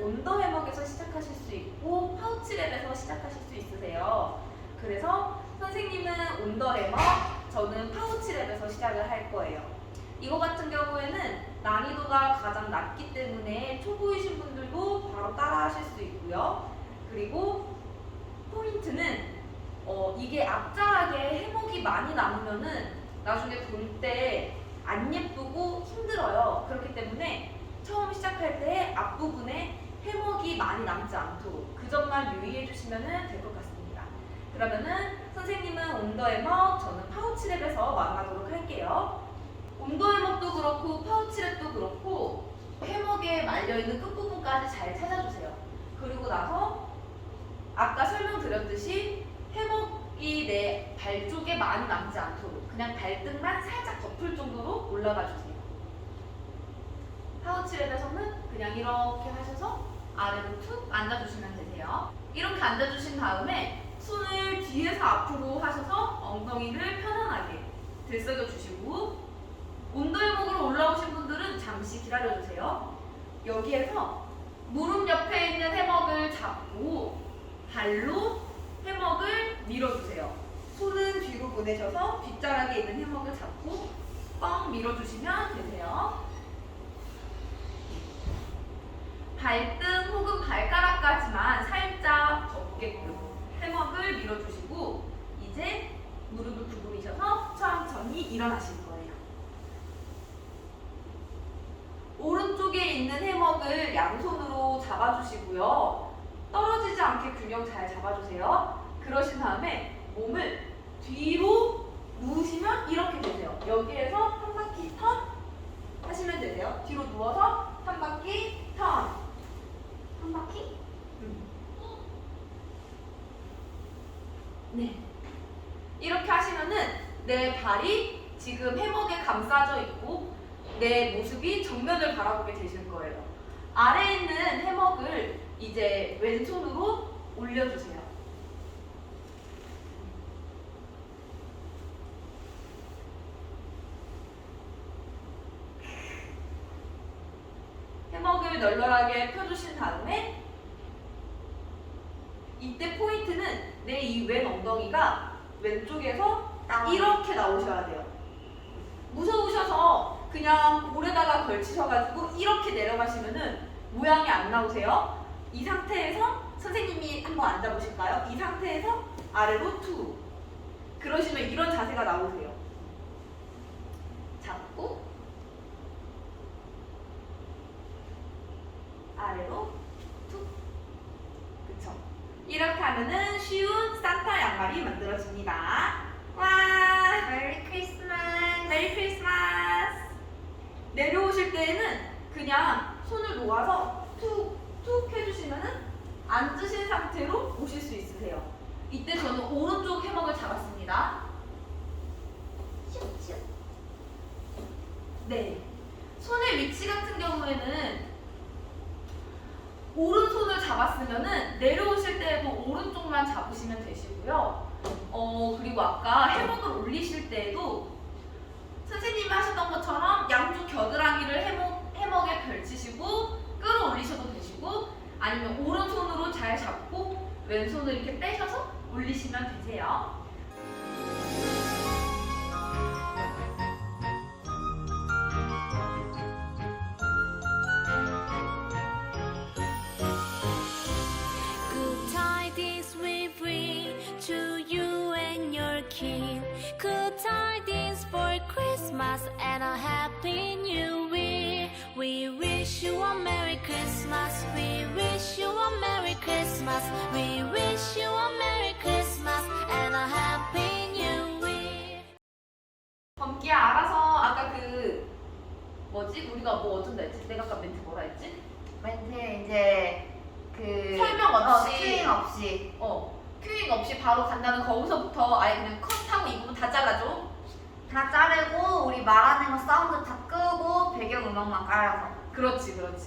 온더 해먹에서 시작하실 수 있고 파우치랩에서 시작하실 수 있으세요. 그래서 선생님은 온더 해먹, 저는 파우치랩에서 시작을 할 거예요. 이거 같은 경우에는 난이도가 가장 낮기 때문에 초보이신 분들도 바로 따라 하실 수 있고요. 그리고 포인트는 어, 이게 앞자락에 해먹이 많이 남으면은 나중에 볼 때 안 예쁘고 힘들어요. 그렇기 때문에 처음 시작할 때 앞부분에 해먹이 많이 남지 않도록 그 점만 유의해 주시면 될 것 같습니다. 그러면은 선생님은 온더 해먹, 저는 파우치랩에서 만나도록 할게요. 온도 해먹도 그렇고 파우치랩도 그렇고 해먹에 말려있는 끝부분까지 잘 찾아주세요. 그리고 나서 아까 설명드렸듯이 해먹이 내 발 쪽에 많이 남지 않도록 그냥 발등만 살짝 덮을 정도로 올라가 주세요. 파우치랩에서는 그냥 이렇게 하셔서 아래로 툭 앉아주시면 되세요. 이렇게 앉아주신 다음에 손을 뒤에서 앞으로 하셔서 엉덩이를 편안하게 들썩여 주시고 온도해먹으로 올라오신 분들은 잠시 기다려 주세요. 여기에서 무릎 옆에 있는 해먹을 잡고 발로 해먹을 밀어주세요. 손은 뒤로 보내셔서 뒷자락에 있는 해먹을 잡고 뻥 밀어주시면 되세요. 발등 혹은 발가락까지만 살짝 덮게끔 해먹을 밀어주시고 이제 무릎을 구부리셔서 천천히 일어나실 거예요. 오른쪽에 있는 해먹을 양손으로 잡아주시고요. 떨어지지 않게 균형 잘 잡아주세요. 그러신 다음에 몸을 뒤로 누우시면 이렇게 되세요. 여기에서 한 바퀴 턴 하시면 되세요. 뒤로 누워서 한 바퀴 턴. 한 바퀴? 음. 네. 이렇게 하시면은 내 발이 지금 해먹에 감싸져 있고 내 모습이 정면을 바라보게 되실 거예요. 아래에 있는 해먹을 이제 왼손으로 올려주세요. 해먹을 널널하게 펴주신 다음에 이때 포인트는 내 이 왼 엉덩이가 왼쪽에서 이렇게 나오셔야 돼요. 무서우셔서 그냥 볼에다가 걸치셔가지고 이렇게 내려가시면은 모양이 안 나오세요. 이 상태에서 선생님이 한번 앉아보실까요? 이 상태에서 아래로 투. 그러시면 이런 자세가 나오세요. 잡고 아래로 툭. 그쵸? 이렇게 하면은 쉬운 산타 양말이 만들어집니다. 와! 메리 크리스마스. 메리 크리스마스! 내려오실 때에는 그냥 손을 놓아서 툭 툭 해주시면은 앉으신 상태로 오실 수 있으세요. 이때 저는 오른쪽 해먹을 잡았습니다. 슉슉. 네. 손의 위치 같은 경우에는 오른손을 잡았으면은 내려오실 때에도 오른쪽만 잡으시면 되시고요. 어, 그리고 아까 해먹을 올리실 때에도 선생님이 하셨던 것처럼 양쪽 겨드랑이를 해먹, 해먹에 걸치시고 끌어올리셔도 되시고 아니면 오른손으로 잘 잡고 왼손을 이렇게 빼셔서 올리시면 되세요. Christmas and a happy new year. We wish you a Merry Christmas. We wish you a Merry Christmas. We wish you a Merry Christmas and a happy new year. 범기야 알아서 아까 그 뭐지 우리가 뭐 어쩐다 했지? 내가 아까 멘트 뭐라 했지? 멘트 이제 그 설명 없이. 어, 큐잉 없이. 어 큐잉 없이 바로 간다는 거기서부터 아예 그냥 컷하고 이 부분 다 잘라줘. 다 자르고 우리 말하는 거 사운드 다 끄고 배경 음악만 깔아서. 그렇지 그렇지.